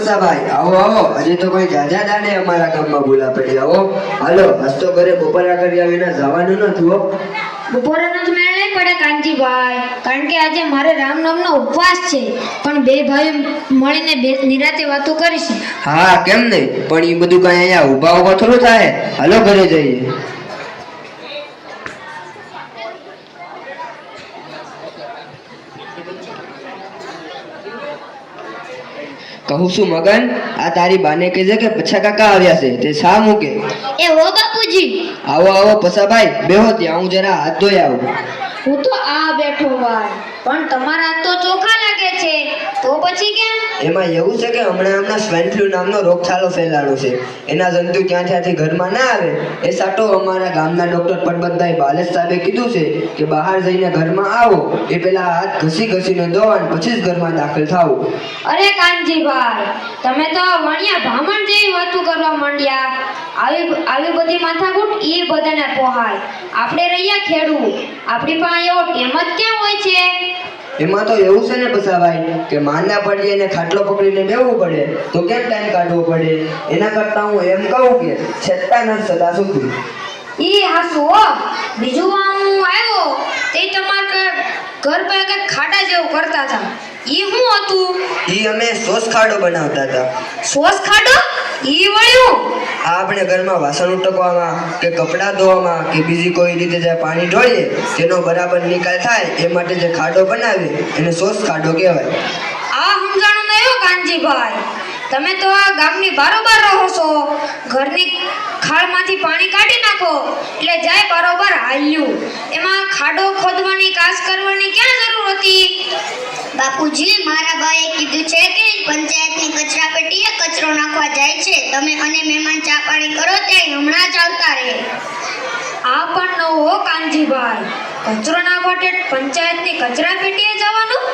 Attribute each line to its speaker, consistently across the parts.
Speaker 1: પસાભાઈ આવો આવો. હજી તો કોઈ જાજા દાડે અમારા ગામમાં બોલા પડી આવો હાલો આજ તો ઘરે બપોરા કર્યા વિના જવાનું નથી હો.
Speaker 2: બપોરનો જ મેળ નહીં પડે કાનજીભાઈ. કારણ કે આજે મારે રામનામનો ઉપવાસ છે. પણ બે ભાઈ મળીને બે નિરાતે વાતો કરીશું.
Speaker 1: હા કેમ નહીં? પણ એ બધું કઈ અહીંયા ઊભા ઊભા થોડું થાય. હાલો ઘરે જઈએ. કહું છું મગન આ તારી બાને કહેજે કે પછા કાકા આવ્યા છે? તે શા મૂકે?
Speaker 2: એ હો બાપુજી.
Speaker 1: આવો આવો પસાભાઈ બેહો ત્યાં હું જરા હાથ ધોઈ આવું.
Speaker 2: હું તો આ બેઠો ભાઈ પણ તમારા તો ચોખા લાગે છે. તો પછી કેમ?
Speaker 1: એમાં એવું છે કે હમણાં હમણાં સ્વાઇન ફ્લૂ નામનો રોગચાળો ફેલાણો છે. એના જંતુ ક્યાં ત્યાંથી ઘરમાં ના આવે? એ સાટો અમારા ગામના ડોક્ટર પરબતભાઈ બાલેશ સાહેબે કીધું છે કે બહાર જઈને ઘરમાં આવો. એ પેલા હાથ ઘસી ઘસીને દો અને પછી જ ઘરમાં દાખલ થાવું
Speaker 2: અરે કાનજીભાઈ તમે તો વણિયા ભામણ જેવી વાતું કરવા માંડ્યા. આવી આવી બધી માથાકૂટ એ બધાને પોહાય આપણે રહ્યા ખેડૂત. આપણી પાસે એવો ટેમ જ કેમ હોય છે?
Speaker 1: એમાં તો એવું છે ને ભાઈ કે માંદા પડીએ ને ખાટલો પકડીને બેવું પડે તો કેમ ટાઈમ કાઢવો પડે? એના કરતા હું એમ કહું કે છતાં ન સદા સુખી.
Speaker 2: ઈ હાસુ હો. બીજું હું આવ્યો તે તમારા ઘર પર કંઈક ખાડા જેવું કરતા હતા. ઈ શું હતું?
Speaker 1: ઈ અમે સોસ ખાડો બનાવતા હતા.
Speaker 2: સોસ ખાડો? ઈ વળ્યું
Speaker 1: આપણે ઘરમાં વાસણ ઉટકવામાં કે કપડાં ધોવામાં કે બીજી કોઈ રીતે જે પાણી ઢોળીએ તેનો બરાબર નિકાલ થાય એ માટે જે ખાડો બનાવીએ એને સોસ ખાડો કહેવાય.
Speaker 2: આ સમજાણું ન કાનજીભાઈ? તમે તો આ ગામની બારોબાર રહો છો. ઘરની ખાળમાંથી પાણી કાઢી નાખો એટલે જાય બારોબાર હાલ્યું. એમાં ખાડો ખોદવાની કાસ કરવાની ક્યાં જરૂર હતી?
Speaker 3: બાપુજી મારા ભાઈએ કીધું છે કે પંચાયતની કચરા પેટીએ કચરો તમે અને મહેમાન ચા પાણી કરો તે હમણાં જ આવતા રહે.
Speaker 2: આ પણ ન હો કાનજીભાઈ. કચરો ના માટે પંચાયતની કચરા પેટીએ જવાનું?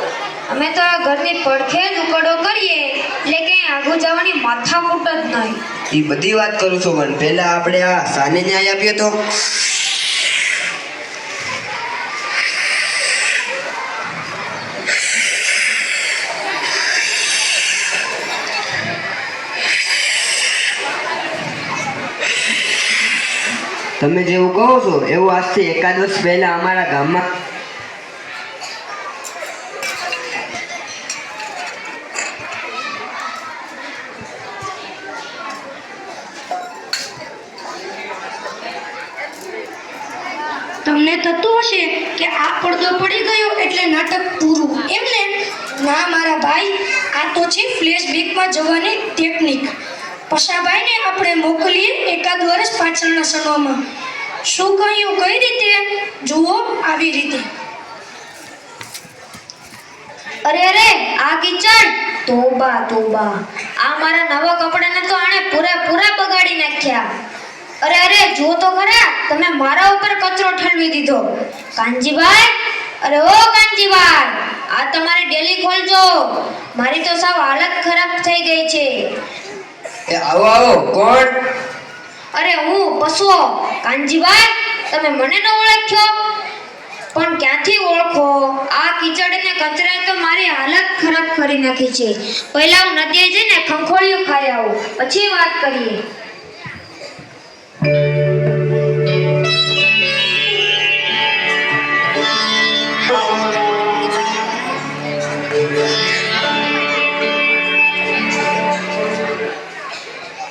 Speaker 2: અમે તો આ ઘરની પડખે જ ઉકડો કરીએ એટલે કે આગું જવાની માથાકૂટ જ નહીં.
Speaker 1: એ બધી વાત કરું છું પણ પહેલા આપણે આ સાને ન્યાય આપ્યો તો. તમે જેવું કહો છો, એવું આજથી એકાદ વર્ષ પહેલા અમારા ગામમાં.
Speaker 4: તમને થતું હશે કે આ પડદો પડી ગયો એટલે નાટક પૂરું. એમ ને ના મારા ભાઈ, આ તો છે ફ્લેશબેકમાં જવાની ટેકનિક. પશાભાઈને આપણે મોકલીએ એકાદ વર્ષ પાછળના સમયમાં. શું કહ્યું? કઈ રીતે? જુઓ આવી રીતે.
Speaker 2: અરે અરે, આ કિચન? તોબા તોબા આ મારા નવા કપડાને તો આણે પૂરેપૂરા બગાડી નાખ્યા. અરે અરે જો તો ખરા, તમે મારા ઉપર કચરો ઠલવી દીધો. કાનજીભાઈ? અરે, ઓ કાનજીભાઈ, આ તમારી ડેલી ખોલજો. મારી તો સાવ હાલત ખરાબ થઈ ગઈ છે.
Speaker 1: એ આવો આવો કોણ?
Speaker 2: અરે હું પશુઓ. કાનજીભાઈ તમે મને ન ઓળખ્યો પણ ક્યાંથી ઓળખો? આ કીચડ અને કચરાએ તો મારી હાલત ખરાબ કરી નાખી છે. પહેલા હું નદીએ જઈને ખંખોળિયું ખાઈ આવું. પછી વાત કરીએ.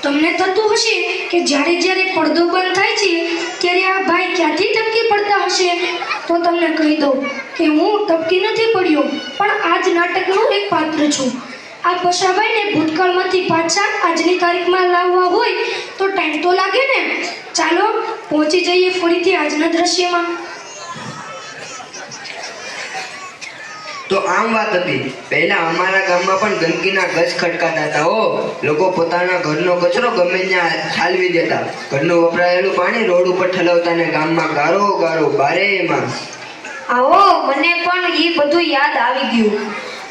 Speaker 4: તમને થતું હશે કે જ્યારે જ્યારે પડદો બંધ થાય છે, ત્યારે આ ભાઈ ક્યાંથી ટપકી પડતા હશે? તો તમને કહી દઉં કે હું ટપકી નથી પડ્યો, પણ આ જ નાટકનું એક પાત્ર છું. આ પશાભાઈને ભૂતકાળમાંથી પાછા આજની તારીખમાં લાવવા હોય તો ટાઈમ તો લાગે ને. ચાલો, પહોંચી જઈએ ફરીથી આજના દ્રશ્યમાં.
Speaker 1: તો આમ વાત હતી. પહેલા અમારા ગામમાં પણ ગંદકીના ગજ ખટકાતા હતા હો. લોકો પોતાના ઘરનો કચરો ગમે ત્યાં ઠાલવી દેતા. ઘરનું વપરાયેલું પાણી રોડ ઉપર ઠલવતા ને ગામમાં ગારો ગારો બારે એમાં
Speaker 2: આવો, મને પણ એ બધું યાદ આવી ગયું.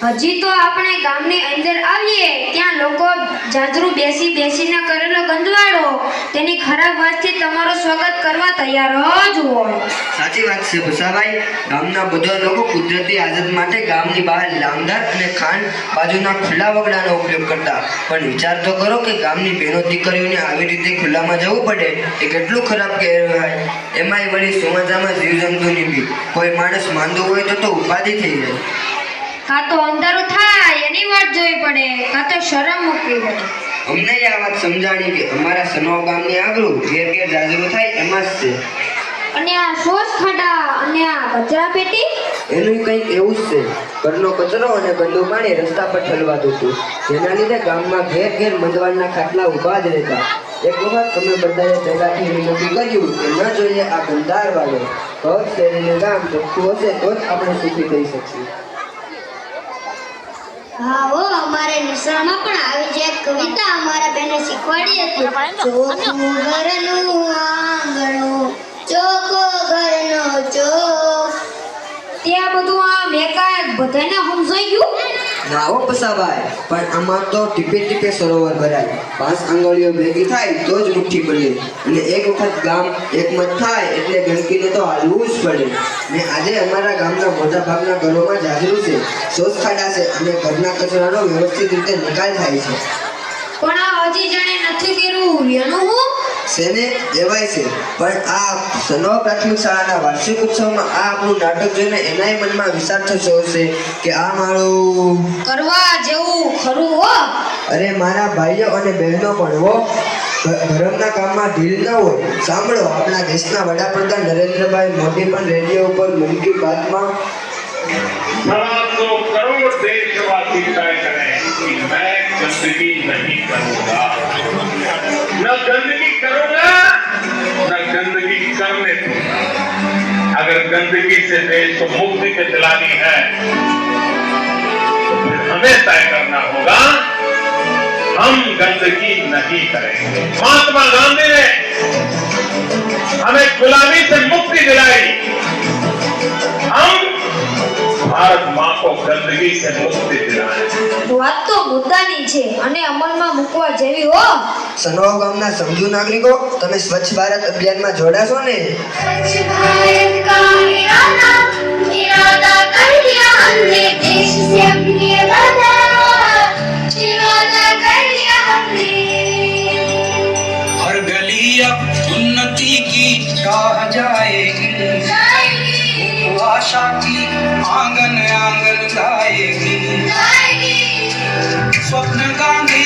Speaker 2: હજી તો આપણે ગામની અંદર આવીએ, ત્યાં લોકો જાજરૂ બેસી બેસીને કરેલો ગંદવાડો તેની ખરાબ વાતથી તમારું સ્વાગત કરવા તૈયાર જ હોય.
Speaker 1: સાચી વાત છે, ભૂસાભાઈ. ગામના બધા લોકો કુદરતી આદત માટે ગામની બહાર લાંગદાર અને ખાંડ બાજુના ખુલ્લા વગડાનો ઉપયોગ કરતા. પણ વિચાર તો કરો કે ગામની બહેનો દીકરીઓને આવી રીતે ખુલ્લામાં જવું પડે એ કેટલું ખરાબ કહેવાય. એમાંય વળી ચોમાસામાં જીવજંતુની બી કોઈ માણસ માંદો હોય તો તો ઉપાધિ થઈ જાય.
Speaker 2: કાં તો અંધારું થાય એની વાત જોવી પડે. કાં તો શરમ મૂકવી પડે.
Speaker 1: અમને આ વાત સમજાણી કે અમારા સનો ગામની આગળ ઘેર ઘેર જાજરૂ થાય એમાં જ છે.
Speaker 2: અને આ શોષ ખાડા અને આ કચરા પેટી?
Speaker 1: એનું કંઈક એવું જ છે. ઘરનો કચરો અને ગંદુ પાણી રસ્તા પર ઠલવાતું હતું જેના લીધે ગામમાં ઘેર ઘેર મંદવાડના ખાટલા ઊભા જ રહેતા. એક વખત અમે બધાએ પહેલાથી વિનંતી કર્યું કે ન જોઈએ આ ગંધાર વાળો ઘર શેરીને ગામ ચોખ્ખું હશે તો જ આપણે સુખી થઈ શકીએ.
Speaker 3: હા હો અમારે નિશાળમાં પણ આવી છે એક કવિતા અમારા બેને શીખવાડી હતી. ચોખ્ખું ઘરનું આંગણું ચોખ્ખો ઘરનો ચોખ
Speaker 2: ત્યાં આ બધાને સમજાઈ ગયું?
Speaker 1: ના હો પસાભાઈ પણ આમાં તો ટીપે ટીપે સરોવર ભરાય. પાંચ આંગળીઓ ભેગી થાય તો જ મુઠ્ઠી બને. અને એક વખત ગામ એકમત થાય એટલે ગંદકીને તો હાલવું જ પડે. ને આજે અમારા ગામના મોટા ભાગના ઘરોમાં જાજરું છે શોધ ખાડા છે અને ઘરના કચરાનો વ્યવસ્થિત રીતે નિકાલ થાય છે.
Speaker 2: પણ આ હજી જાણે નથી કર્યું. એનું હું?
Speaker 1: સેને લેવાય છે. પણ આ સનો પ્રાથમિક શાળાના વાર્ષિક ઉત્સવમાં આ આપણું નાટક જોઈને એનાય મનમાં વિચાર થતો હશે કે આ મારું
Speaker 2: કરવા જેવું ખરું હો.
Speaker 1: અરે મારા ભાઈઓ અને બહેનો પણ હો. ધર્મના કામમાં ઢીલ ન હોય. સાંભળો આપણા દેશના વડાપ્રધાન નરેન્દ્રભાઈ મોદી પણ રેડિયો ઉપર મન કી બાતમાં
Speaker 5: सवा अगर गंदगी से देश को मुक्ति के दिलानी है तो फिर हमें तय करना होगा, हम गंदगी नहीं करेंगे। महात्मा गांधी ने हमें गुलामी से मुक्ति दिलाई। हम ભારતમાં કો ગંદકી સે મુક્તિ દિલાવે
Speaker 2: વાત તો મુદ્દાની છે અને અમલમાં મૂકવા જેવી હો.
Speaker 1: સનોહ ગામના સમજુ નાગરિકો તમે સ્વચ્છ ભારત અભિયાનમાં જોડાશો ને?
Speaker 3: સ્વચ્છ ભારત
Speaker 6: કા ઇરાદા ઇરાદા કર લિયા હમને દેશ
Speaker 3: સે
Speaker 6: અપને બદલા ઇરાદા કર લિયા
Speaker 3: હમને
Speaker 6: હર ગલી અબ ઉન્નતિ કી રાહ જાએગી આશાથી આંગન આંગન ગાયેગી સ્વપ્ન ગાંધી